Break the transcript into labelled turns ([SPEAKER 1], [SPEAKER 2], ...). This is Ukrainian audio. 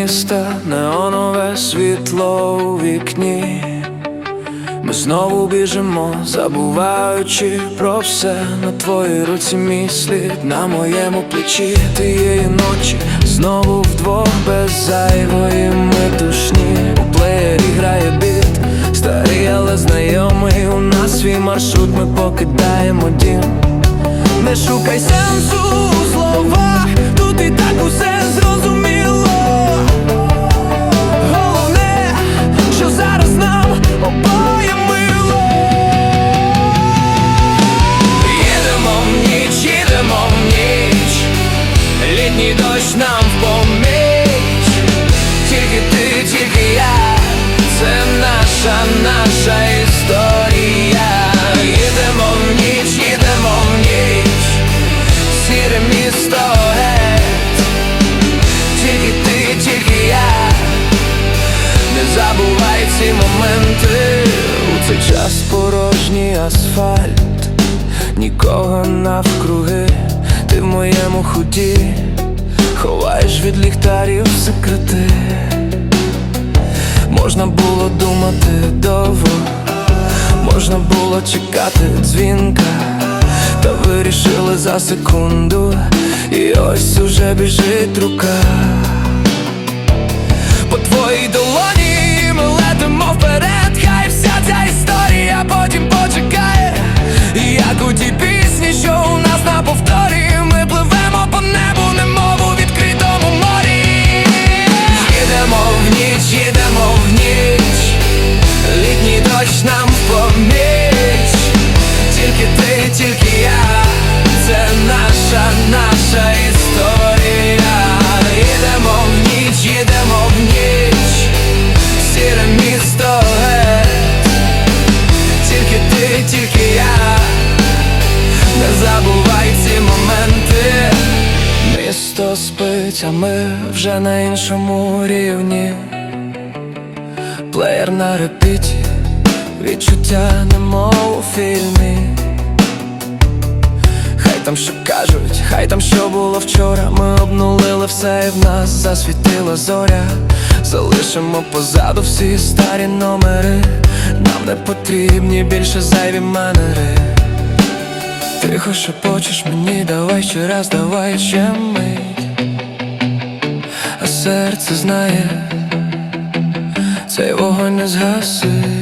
[SPEAKER 1] міста, неонове світло у вікні. Ми знову біжимо, забуваючи про все. На твоїй руці мій слід на моєму плечі. Тієї ночі знову вдвох без зайвої метушні. У плеєрі грає біт, старий, але знайомий. У нас свій маршрут, ми покидаємо дім. Не шукай сенсу у словах, тут і усе зрозуміло. Головне, що зараз нам обоє мило. Їдемо в ніч, їдемо в ніч. Літній дощ нам в поміч асфальт, нікого навкруги, ти в моєму худі, ховаєш від ліхтарів секрети. Можна було думати довго, можна було чекати дзвінка, та вирішили за секунду, і ось уже біжить рука по твоїй дощ нам поміч. Тільки ти, тільки я, це наша, наша історія. Їдемо в ніч, їдемо в ніч, сіре місто геть. Тільки ти, тільки я, не забувай ці моменти. Місто спить, а ми вже на іншому рівні. Плеєр на репіті, відчуття немов у фільмі. Хай там що кажуть, хай там що було вчора. Ми обнулили все і в нас засвітила зоря. Залишимо позаду всі старі номери. Нам не потрібні більше зайві манери. Тихо шепочеш мені, давай ще раз, давай ще мить. А серце знає, цей вогонь не згасить.